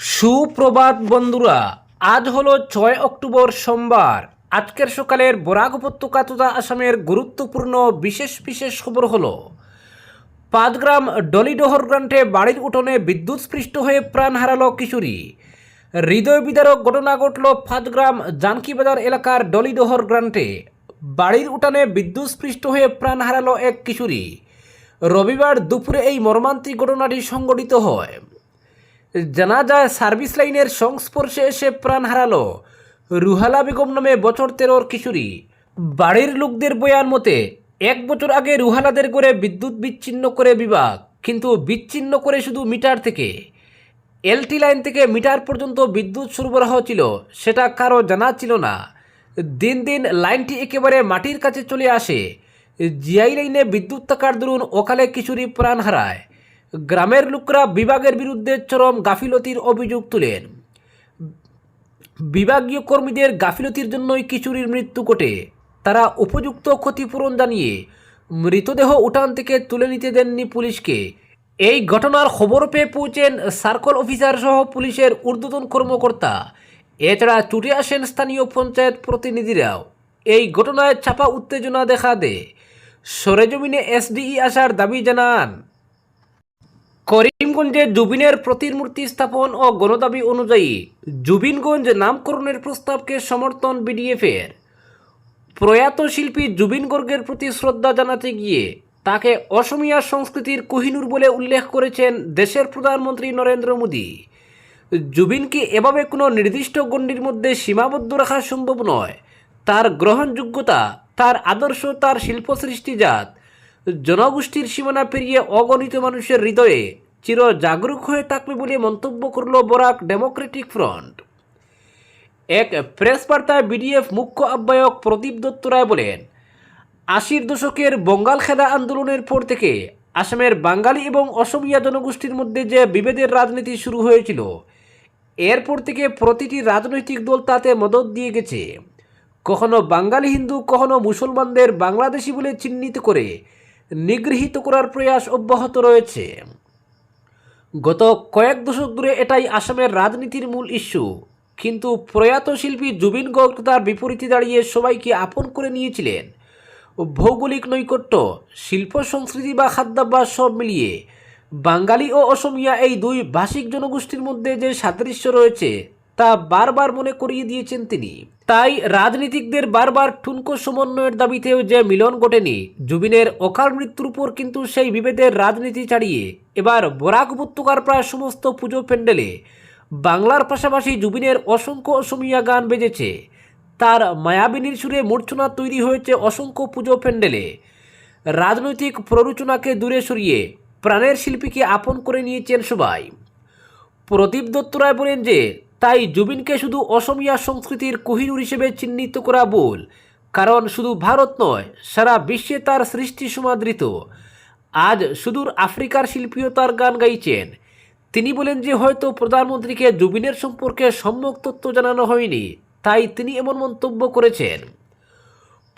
সুপ্রভাত বন্ধুরা, আজ হলো ছয় অক্টোবর সোমবার। আজকের সকালের বরাক উপত্যকা তথা আসামের গুরুত্বপূর্ণ বিশেষ বিশেষ খবর হলো, পাঁচগ্রাম ডলিডোহর গ্রান্টে বাড়ির উঠোনে বিদ্যুৎস্পৃষ্ট হয়ে প্রাণ হারালো কিশোরী। হৃদয় বিদারক ঘটনা ঘটল পাঁচগ্রাম জানকিবাজার এলাকার ডলিডোহর গ্রান্টে। বাড়ির উঠানে বিদ্যুৎস্পৃষ্ট হয়ে প্রাণ হারালো এক কিশোরী। রবিবার দুপুরে এই মর্মান্তিক ঘটনাটি সংঘটিত হয়। জানা যায় সার্ভিস লাইনের সংস্পর্শে এসে প্রাণ হারালো রুহালা বেগম নামে বছর তেরোর কিশোরী। বাড়ির লোকদের বয়ান মতে, এক বছর আগে রুহালাদের করে বিদ্যুৎ বিচ্ছিন্ন করে বিভাগ, কিন্তু বিচ্ছিন্ন করে শুধু মিটার থেকে। এলটি লাইন থেকে মিটার পর্যন্ত বিদ্যুৎ সরবরাহ ছিল, সেটা কারও জানা ছিল না। দিন দিন লাইনটি একেবারে মাটির কাছে চলে আসে। জিআই লাইনে বিদ্যুৎ থাকার দরুন অকালে কিশোরী প্রাণ হারায়। গ্রামের লোকরা বিভাগের বিরুদ্ধে চরম গাফিলতির অভিযোগ তুলেন। বিভাগীয় কর্মীদের গাফিলতির জন্যই কিশোরীর মৃত্যু ঘটে। তারা উপযুক্ত ক্ষতিপূরণ জানিয়ে মৃতদেহ উঠান থেকে তুলে নিতে দেননি পুলিশকে। এই ঘটনার খবর পেয়ে পৌঁছেন সার্কল অফিসার সহ পুলিশের ঊর্ধ্বতন কর্মকর্তা। এছাড়া ছুটে আসেন স্থানীয় পঞ্চায়েত প্রতিনিধিরাও। এই ঘটনায় চাপা উত্তেজনা দেখা দেয়। সরেজমিনে এসডিই আসার দাবি জানান করিমগঞ্জে জুবিনের প্রতিমূর্তি স্থাপন ও গণদাবি অনুযায়ী জুবিনগঞ্জ নামকরণের প্রস্তাবকে সমর্থন বিডিএফের। প্রয়াত শিল্পী জুবিন গর্গের প্রতি শ্রদ্ধা জানাতে গিয়ে তাকে অসমিয়া সংস্কৃতির কোহিনুর বলে উল্লেখ করেছেন দেশের প্রধানমন্ত্রী নরেন্দ্র মোদী। জুবিনকে এভাবে কোনো নির্দিষ্ট গণ্ডির মধ্যে সীমাবদ্ধ রাখা সম্ভব নয়। তার গ্রহণযোগ্যতা, তার আদর্শ, তার শিল্প সৃষ্টিজাত জনগোষ্ঠীর সীমানা পেরিয়ে অগণিত মানুষের হৃদয়ে চির জাগরুক হয়ে থাকবে বলে মন্তব্য করল বরাক ডেমোক্রেটিক ফ্রন্ট। এক প্রেস বার্তায় বিডিএফ মুখ্য আহ্বায়ক প্রদীপ দত্ত রায় বলেন, আশির দশকের বঙ্গাল খেদা আন্দোলনের পর থেকে আসামের বাঙালি এবং অসমিয়া জনগোষ্ঠীর মধ্যে যে বিভেদের রাজনীতি শুরু হয়েছিল, এরপর থেকে প্রতিটি রাজনৈতিক দল তাতে মদত দিয়ে গেছে। কখনো বাঙালি হিন্দু, কখনো মুসলমানদের বাংলাদেশি বলে চিহ্নিত করে নিগৃহীত করার প্রয়াস অব্যাহত রয়েছে। গত কয়েক দশক ধরে এটাই আসামের রাজনীতির মূল ইস্যু। কিন্তু প্রয়াত শিল্পী জুবিন গর্গ তার বিপরীতে দাঁড়িয়ে সবাইকে আপন করে নিয়েছিলেন। ভৌগোলিক নৈকট্য, শিল্প সংস্কৃতি বা খাদ্যাভ্যাস সব মিলিয়ে বাঙালি ও অসমিয়া এই দুই ভাষিক জনগোষ্ঠীর মধ্যে যে সাদৃশ্য রয়েছে তা বারবার মনে করিয়ে দিয়েছেন তিনি। তাই রাজনীতিকদের বারবার ঠুনকো সমন্বয়ের দাবিতেও যে মিলন ঘটেনি, জুবিনের অকাল মৃত্যুর উপর কিন্তু সেই বিভেদের রাজনীতি ছাড়িয়ে এবার বরাক উপত্যকার প্রায় সমস্ত পুজো প্যান্ডেলে বাংলার পাশাপাশি জুবিনের অসংখ্য অসমিয়া গান বেজেছে। তার মায়াবিনীর সুরে মূর্ছনা তৈরি হয়েছে অসংখ্য পুজো প্যান্ডেলে। রাজনৈতিক প্ররোচনাকে দূরে সরিয়ে প্রাণের শিল্পীকে আপন করে নিয়েছেন সবাই। প্রদীপ দত্ত রায় বলেন যে তাই জুবিনকে শুধু অসমিয়া সংস্কৃতির কোহিনুর হিসেবে চিহ্নিত করা ভুল, কারণ শুধু ভারত নয়, সারা বিশ্বে তার সৃষ্টি সমাদৃত। আজ সুদূর আফ্রিকার শিল্পীও তার গান গাইছেন। তিনি বলেন যে হয়তো প্রধানমন্ত্রীকে জুবিনের সম্পর্কে সম্যক তথ্য জানানো হয়নি, তাই তিনি এমন মন্তব্য করেছেন।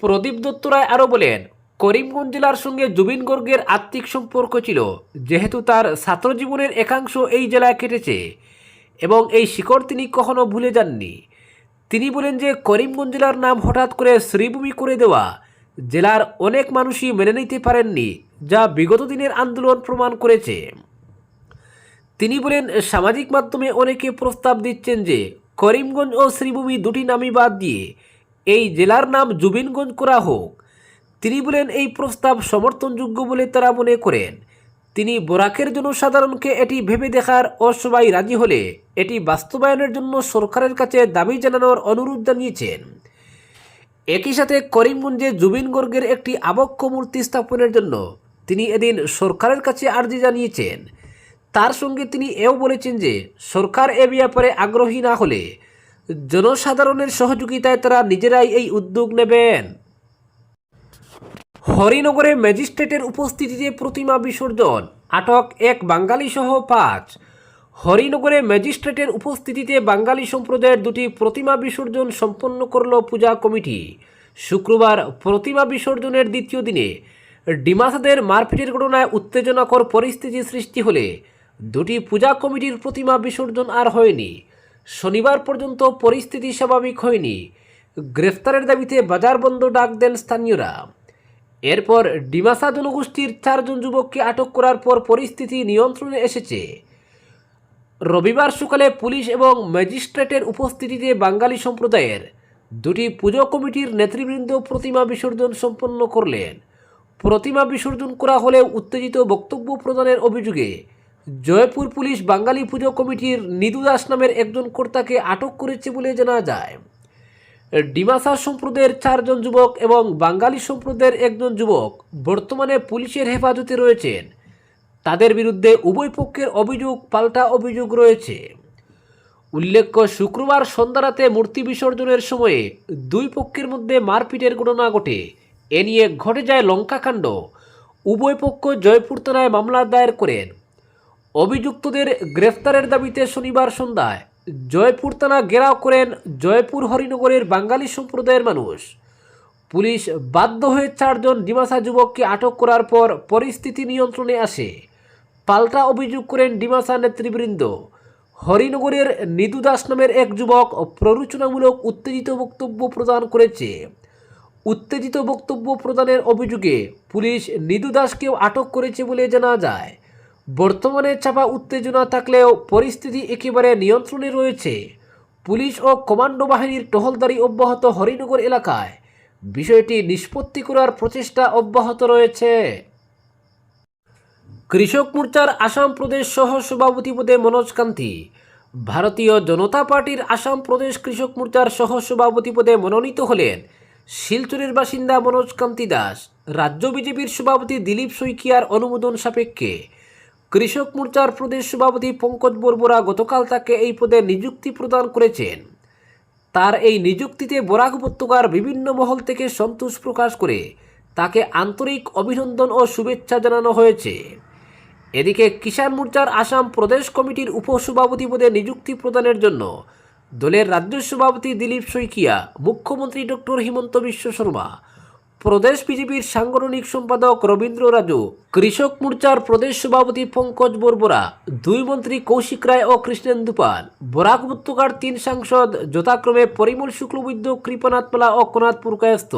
প্রদীপ দত্ত রায় আরও বলেন, করিমগঞ্জ জেলার সঙ্গে জুবিন গর্গের আত্মিক সম্পর্ক ছিল, যেহেতু তার ছাত্রজীবনের একাংশ এই জেলায় কেটেছে। এবং এই শিকড় তিনি কখনো ভুলে যাননি। তিনি বলেন যে করিমগঞ্জ জেলার নাম হঠাৎ করে শ্রীভূমি করে দেওয়া জেলার অনেক মানুষই মেনে নিতে পারেননি, যা বিগত দিনের আন্দোলন প্রমাণ করেছে। তিনি বলেন, সামাজিক মাধ্যমে অনেকে প্রস্তাব দিচ্ছেন যে করিমগঞ্জ ও শ্রীভূমি দুটি নামই বাদ দিয়ে এই জেলার নাম জুবিনগঞ্জ করা হোক। তিনি বলেন, এই প্রস্তাব সমর্থনযোগ্য বলে তারা মনে করেন। তিনি বরাকের জনসাধারণকে এটি ভেবে দেখার ও সবাই রাজি হলে এটি বাস্তবায়নের জন্য সরকারের কাছে দাবি জানানোর অনুরোধ জানিয়েছেন। একই সাথে করিমগঞ্জে জুবিন গর্গের একটি আবক্ষ মূর্তি স্থাপনের জন্য তিনি এদিন সরকারের কাছে আর্জি জানিয়েছেন। তার সঙ্গে তিনি এও বলেছেন যে, সরকার এ ব্যাপারে আগ্রহী না হলে জনসাধারণের সহযোগিতায় তারা নিজেরাই এই উদ্যোগ নেবেন। হরিনগরে ম্যাজিস্ট্রেটের উপস্থিতিতে প্রতিমা বিসর্জন, আটক এক বাঙালি সহ পাঁচ। হরিনগরে ম্যাজিস্ট্রেটের উপস্থিতিতে বাঙালি সম্প্রদায়ের দুটি প্রতিমা বিসর্জন সম্পন্ন করল পূজা কমিটি। শুক্রবার প্রতিমা বিসর্জনের দ্বিতীয় দিনে ডিমাসাদের মারপিটের ঘটনায় উত্তেজনাকর পরিস্থিতি সৃষ্টি হলে দুটি পূজা কমিটির প্রতিমা বিসর্জন আর হয়নি। শনিবার পর্যন্ত পরিস্থিতি স্বাভাবিক হয়নি। গ্রেফতারের দাবিতে বাজার বন্ধ ডাক দেন স্থানীয়রা। এরপর ডিমাসা জনগোষ্ঠীর চারজন যুবককে আটক করার পর পরিস্থিতি নিয়ন্ত্রণে এসেছে। রবিবার সকালে পুলিশ এবং ম্যাজিস্ট্রেটের উপস্থিতিতে বাঙালি সম্প্রদায়ের দুটি পুজো কমিটির নেতৃবৃন্দ প্রতিমা বিসর্জন সম্পন্ন করলেন। প্রতিমা বিসর্জন করা হলেও উত্তেজিত বক্তব্য প্রদানের অভিযোগে জয়পুর পুলিশ বাঙালি পুজো কমিটির নিদু দাস নামের একজন কর্তাকে আটক করেছে বলে জানা যায়। ডিমাসা সম্প্রদায়ের চারজন যুবক এবং বাঙালি সম্প্রদায়ের একজন যুবক বর্তমানে পুলিশের হেফাজতে রয়েছেন। তাদের বিরুদ্ধে উভয় পক্ষের অভিযোগ, পাল্টা অভিযোগ রয়েছে। উল্লেখ্য, শুক্রবার সন্ধ্যারাতে মূর্তি বিসর্জনের সময়ে দুই পক্ষের মধ্যে মারপিটের ঘটনা ঘটে। এ নিয়ে ঘটে যায় লঙ্কাকাণ্ড। উভয় পক্ষ জয়পুর থানায় মামলা দায়ের করেন। অভিযুক্তদের গ্রেফতারের দাবিতে শনিবার সন্ধ্যায় জয়পুর থানা ঘেরাও করেন জয়পুর হরিনগরের বাঙালি সম্প্রদায়ের মানুষ। পুলিশ বাধ্য হয়ে চারজন ডিমাসা যুবককে আটক করার পর পরিস্থিতি নিয়ন্ত্রণে আসে। পাল্টা অভিযোগ করেন ডিমাসা নেতৃবৃন্দ। হরিনগরের নিদু দাস নামের এক যুবক প্ররোচনামূলক উত্তেজিত বক্তব্য প্রদান করেছে। উত্তেজিত বক্তব্য প্রদানের অভিযোগে পুলিশ নিদু দাসকেও আটক করেছে বলে জানা যায়। বর্তমানে চাপা উত্তেজনা থাকলেও পরিস্থিতি একেবারে নিয়ন্ত্রণে রয়েছে। পুলিশ ও কমান্ডো বাহিনীর টহলদারি অব্যাহত হরিনগর এলাকায়। বিষয়টি নিষ্পত্তি করার প্রচেষ্টা অব্যাহত রয়েছে। কৃষক মোর্চার আসাম প্রদেশ সহ সভাপতি পদে মনোজ কান্তি। ভারতীয় জনতা পার্টির আসাম প্রদেশ কৃষক মোর্চার সহ সভাপতি পদে মনোনীত হলেন শিলচরের বাসিন্দা মনোজ কান্তি দাস। রাজ্য বিজেপির সভাপতি দিলীপ শইকিয়ার অনুমোদন সাপেক্ষে কৃষক মোর্চার প্রদেশ সভাপতি পঙ্কজ বরবরা গতকাল তাকে এই পদে নিযুক্তি প্রদান করেছেন। তার এই নিযুক্তিতে বরাক উপত্যকার বিভিন্ন মহল থেকে সন্তোষ প্রকাশ করে তাকে আন্তরিক অভিনন্দন ও শুভেচ্ছা জানানো হয়েছে। এদিকে কিষাণ মোর্চার আসাম প্রদেশ কমিটির উপসভাপতি পদে নিযুক্তি প্রদানের জন্য দলের রাজ্য সভাপতি দিলীপ শইকিয়া, মুখ্যমন্ত্রী ডক্টর হিমন্ত বিশ্ব শর্মা, প্রদেশ বিজেপির সাংগঠনিক সম্পাদক রবীন্দ্র রাজু, কৃষক মোর্চার প্রদেশ সভাপতি পঙ্কজ বরবরা, দুই মন্ত্রী কৌশিক রায় ও কৃষ্ণেন্দু পাল বরাক উপত্যকার তিন সাংসদ যথাক্রমে পরিমল শুক্লবৈদ্য, কৃপনাথ মালা ও কোনাথ পুরকায়স্ত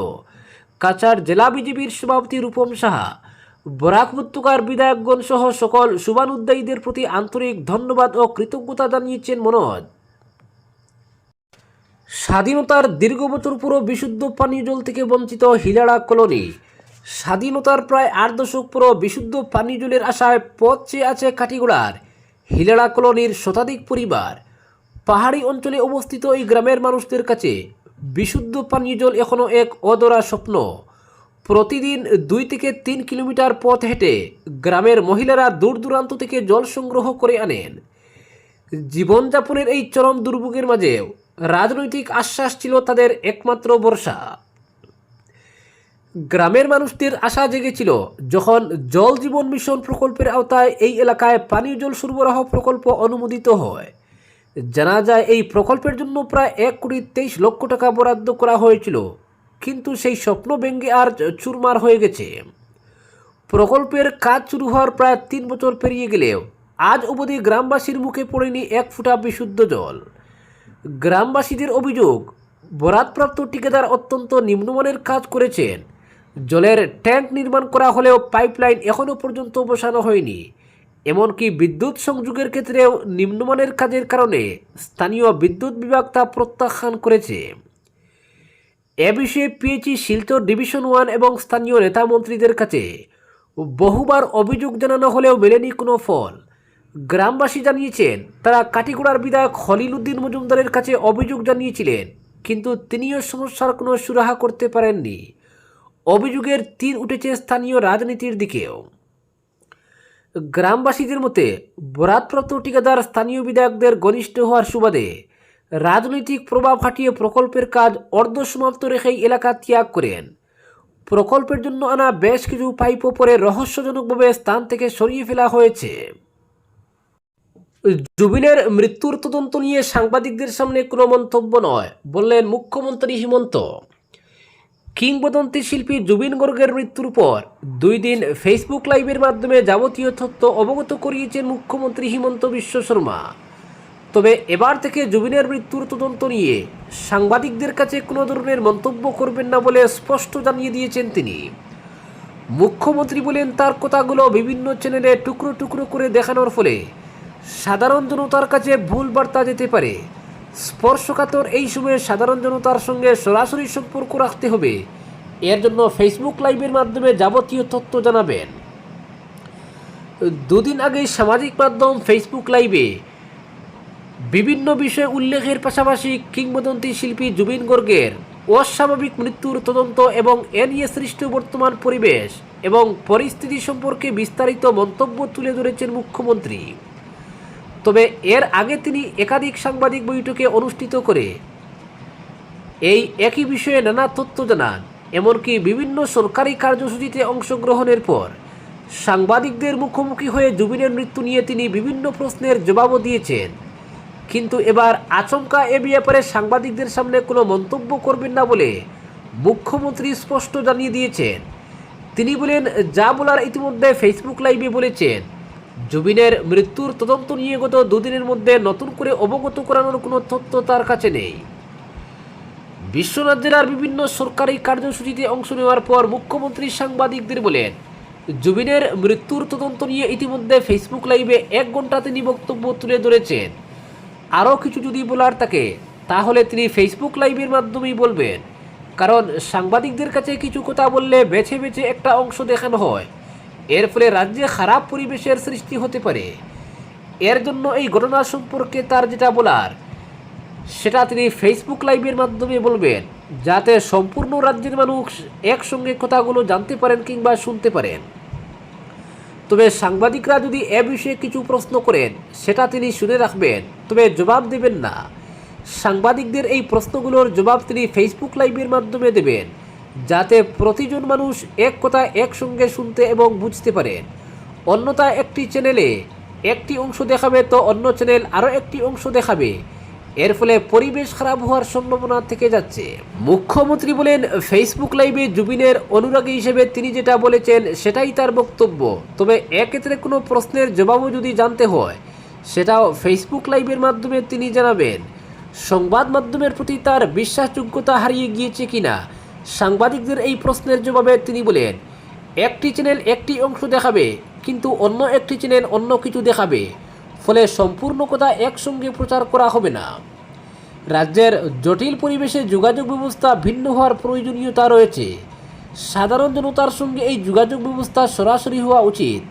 কাছাড় জেলা বিজেপির সভাপতি রূপম সাহা বরাক উপত্যকার বিধায়কগণ সহ সকল শুভানুদ্দায়ীদের প্রতি আন্তরিক ধন্যবাদ ও কৃতজ্ঞতা জানিয়েছেন মনোজ স্বাধীনতার দীর্ঘ বছর পুরো বিশুদ্ধ পানীয় জল থেকে বঞ্চিত হিলাড়া কলোনি। স্বাধীনতার প্রায় আট দশক পুরো বিশুদ্ধ পানীয় জলের আশায় পথ চেয়ে আছে কাটিগোড়ার হিলাড়া কলোনির শতাধিক পরিবার। পাহাড়ি অঞ্চলে অবস্থিত এই গ্রামের মানুষদের কাছে বিশুদ্ধ পানীয় জল এখনও এক অদরা স্বপ্ন। প্রতিদিন দুই থেকে তিন কিলোমিটার পথ হেঁটে গ্রামের মহিলারা দূর দূরান্ত থেকে জল সংগ্রহ করে আনেন। জীবনযাপনের এই চরম দুর্ভোগের মাঝেও রাজনৈতিক আশ্বাস ছিল তাদের একমাত্র বর্ষা গ্রামের মানুষদের আশা জেগেছিল যখন জল জীবন মিশন প্রকল্পের আওতায় এই এলাকায় পানীয় জল সরবরাহ প্রকল্প অনুমোদিত হয়। জানা যায়, এই প্রকল্পের জন্য প্রায় এক কোটি তেইশ লক্ষ টাকা বরাদ্দ করা হয়েছিল। কিন্তু সেই স্বপ্ন ব্যঙ্গে আর চুরমার হয়ে গেছে। প্রকল্পের কাজ শুরু হওয়ার প্রায় তিন বছর পেরিয়ে গেলেও আজ অবধি গ্রামবাসীর মুখে পড়েনি এক ফুটা বিশুদ্ধ জল। গ্রামবাসীদের অভিযোগ, বরাদপ্রাপ্ত ঠিকাদার অত্যন্ত নিম্নমানের কাজ করেছেন। জলের ট্যাঙ্ক নির্মাণ করা হলেও পাইপলাইন এখনও পর্যন্ত বসানো হয়নি। এমনকি বিদ্যুৎ সংযোগের ক্ষেত্রেও নিম্নমানের কাজের কারণে স্থানীয় বিদ্যুৎ বিভাগ তা প্রত্যাখ্যান করেছে। এ বিষয়ে পিএইচি শিলচর ডিভিশন ওয়ান এবং স্থানীয় নেতা মন্ত্রীদের কাছে বহুবার অভিযোগ জানানো হলেও মেলেনি কোনো ফল। গ্রামবাসী জানিয়েছেন, তারা কাটিগোড়ার বিধায়ক খলিল উদ্দিন মজুমদারের কাছে অভিযোগ জানিয়েছিলেন, কিন্তু তিনিও সমস্যার কোনো সুরাহা করতে পারেননি। অভিযোগের তীর উঠেছে স্থানীয় রাজনীতির দিকেও। গ্রামবাসীদের মতে বরাদপ্রাপ্ত ঠিকাদার স্থানীয় বিধায়কদের ঘনিষ্ঠ হওয়ার সুবাদে রাজনৈতিক প্রভাব খাটিয়ে প্রকল্পের কাজ অর্ধসমাপ্ত রেখেই এলাকা ত্যাগ করেন। প্রকল্পের জন্য আনা বেশ কিছু পাইপও পরে রহস্যজনকভাবে স্থান থেকে সরিয়ে ফেলা হয়েছে। জুবিনের মৃত্যুর তদন্ত নিয়ে সাংবাদিকদের সামনে কোনো মন্তব্য নয়, বললেন মুখ্যমন্ত্রী হিমন্ত। কিংবদন্তি শিল্পী জুবিন গর্গের মৃত্যুর পর দুই দিন ফেসবুক লাইভের মাধ্যমে যাবতীয় তথ্য অবগত করিয়েছেন মুখ্যমন্ত্রী হিমন্ত বিশ্ব শর্মা। তবে এবার থেকে জুবিনের মৃত্যুর তদন্ত নিয়ে সাংবাদিকদের কাছে কোনো ধরনের মন্তব্য করবেন না বলে স্পষ্ট জানিয়ে দিয়েছেন তিনি। মুখ্যমন্ত্রী বলেন, তার কথাগুলো বিভিন্ন চ্যানেলে টুকরো টুকরো করে দেখানোর ফলে সাধারণ জনতার কাছে ভুল বার্তা যেতে পারে। স্পর্শকাতর এই সময়ে সাধারণ জনতার সঙ্গে সরাসরি সম্পর্ক রাখতে হবে। এর জন্য ফেসবুক লাইভের মাধ্যমে যাবতীয় তথ্য জানাবেন। দুদিন আগে সামাজিক মাধ্যম ফেসবুক লাইভে বিভিন্ন বিষয়ে উল্লেখের পাশাপাশি কিংবদন্তি শিল্পী জুবিন গর্গের অস্বাভাবিক মৃত্যুর তদন্ত এবং এ নিয়ে সৃষ্ট বর্তমান পরিবেশ এবং পরিস্থিতি সম্পর্কে বিস্তারিত মন্তব্য তুলে ধরেছেন মুখ্যমন্ত্রী। তবে এর আগে তিনি একাধিক সাংবাদিক বৈঠকে অনুষ্ঠিত করে এই একই বিষয়ে নানা তথ্য জানান, এমনকি বিভিন্ন সরকারি কার্যসূচিতে অংশগ্রহণের পর সাংবাদিকদের মুখোমুখি হয়ে জুবিনের মৃত্যু নিয়ে তিনি বিভিন্ন প্রশ্নের জবাবও দিয়েছেন। কিন্তু এবার আচমকা এ ব্যাপারে সাংবাদিকদের সামনে কোনো মন্তব্য করবেন না বলে মুখ্যমন্ত্রী স্পষ্ট জানিয়ে দিয়েছেন। তিনি বলেন, যা বলার ইতিমধ্যে ফেসবুক লাইভে বলেছেন, জুবিনের মৃত্যুর তদন্ত নিয়ে গত দুদিনের মধ্যে নতুন করে অবগত করানোর কোনো তথ্য তার কাছে নেই। বিশ্বনাথ জেলার বিভিন্ন সরকারি কার্যসূচিতে অংশ নেওয়ার পর মুখ্যমন্ত্রী সাংবাদিকদের বলেন, জুবিনের মৃত্যুর তদন্ত নিয়ে ইতিমধ্যে ফেসবুক লাইভে এক ঘণ্টা তিনি বক্তব্য তুলে ধরেছেন। আরও কিছু যদি বলার থাকে, তাহলে তিনি ফেসবুক লাইভের মাধ্যমেই বলবেন। কারণ সাংবাদিকদের কাছে কিছু কথা বললে বেছে বেছে একটা অংশ দেখানো হয়। এর ফলে রাজ্যে খারাপ পরিবেশের সৃষ্টি হতে পারে। এর জন্য এই ঘটনা সম্পর্কে তার যেটা বলার, সেটা তিনি ফেসবুক লাইভের মাধ্যমে বলবেন, যাতে সম্পূর্ণ রাজ্যের মানুষ একসঙ্গে কথাগুলো জানতে পারেন কিংবা শুনতে পারেন। তবে সাংবাদিকরা যদি এ বিষয়ে কিছু প্রশ্ন করেন, সেটা তিনি শুনে রাখবেন। তবে জবাব দেবেন না। সাংবাদিকদের এই প্রশ্নগুলোর জবাব তিনি ফেসবুক লাইভের মাধ্যমে দেবেন, যাতে প্রতিজন মানুষ এক কথা একসঙ্গে শুনতে এবং বুঝতে পারেন। অন্যতা একটি চ্যানেলে একটি অংশ দেখাবে তো অন্য চ্যানেল আরও একটি অংশ দেখাবে। এর ফলে পরিবেশ খারাপ হওয়ার সম্ভাবনা থেকে যাচ্ছে। মুখ্যমন্ত্রী বলেন ফেসবুক লাইভে জুবিনের অনুরাগী হিসেবে তিনি যেটা বলেছেন, সেটাই তার বক্তব্য। তবে এক্ষেত্রে কোনো প্রশ্নের জবাবও যদি জানতে হয়, সেটাও ফেসবুক লাইভের মাধ্যমে তিনি জানাবেন। সংবাদ মাধ্যমের প্রতি তার বিশ্বাসযোগ্যতা হারিয়ে গিয়েছে কিনা, সাংবাদিকদের এই প্রশ্নের জবাবে তিনি বলেন, একটি চ্যানেল একটি অংশ দেখাবে, কিন্তু অন্য একটি চ্যানেল অন্য কিছু দেখাবে। ফলে সম্পূর্ণ কথা একসঙ্গে প্রচার করা হবে না। রাজ্যের জটিল পরিবেশে যোগাযোগ ব্যবস্থা ভিন্ন হওয়ার প্রয়োজনীয়তা রয়েছে। সাধারণ জনতার সঙ্গে এই যোগাযোগ ব্যবস্থা সরাসরি হওয়া উচিত।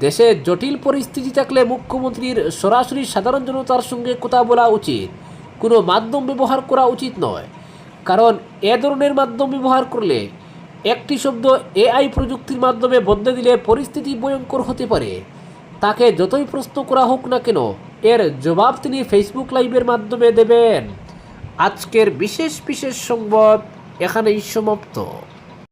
দেশে জটিল পরিস্থিতি থাকলে মুখ্যমন্ত্রীর সরাসরি সাধারণ জনতার সঙ্গে কথা বলা উচিত। কোনো মাধ্যম ব্যবহার করা উচিত নয়। কারণ এ ধরনের মাধ্যম ব্যবহার করলে একটি শব্দ এআই প্রযুক্তির মাধ্যমে বদলে দিলে পরিস্থিতি ভয়ঙ্কর হতে পারে। তাকে যতই প্রশ্ন করা হোক না কেন, এর জবাব তিনি ফেসবুক লাইভের মাধ্যমে দেবেন। আজকের বিশেষ বিশেষ সংবাদ এখানেই সমাপ্ত।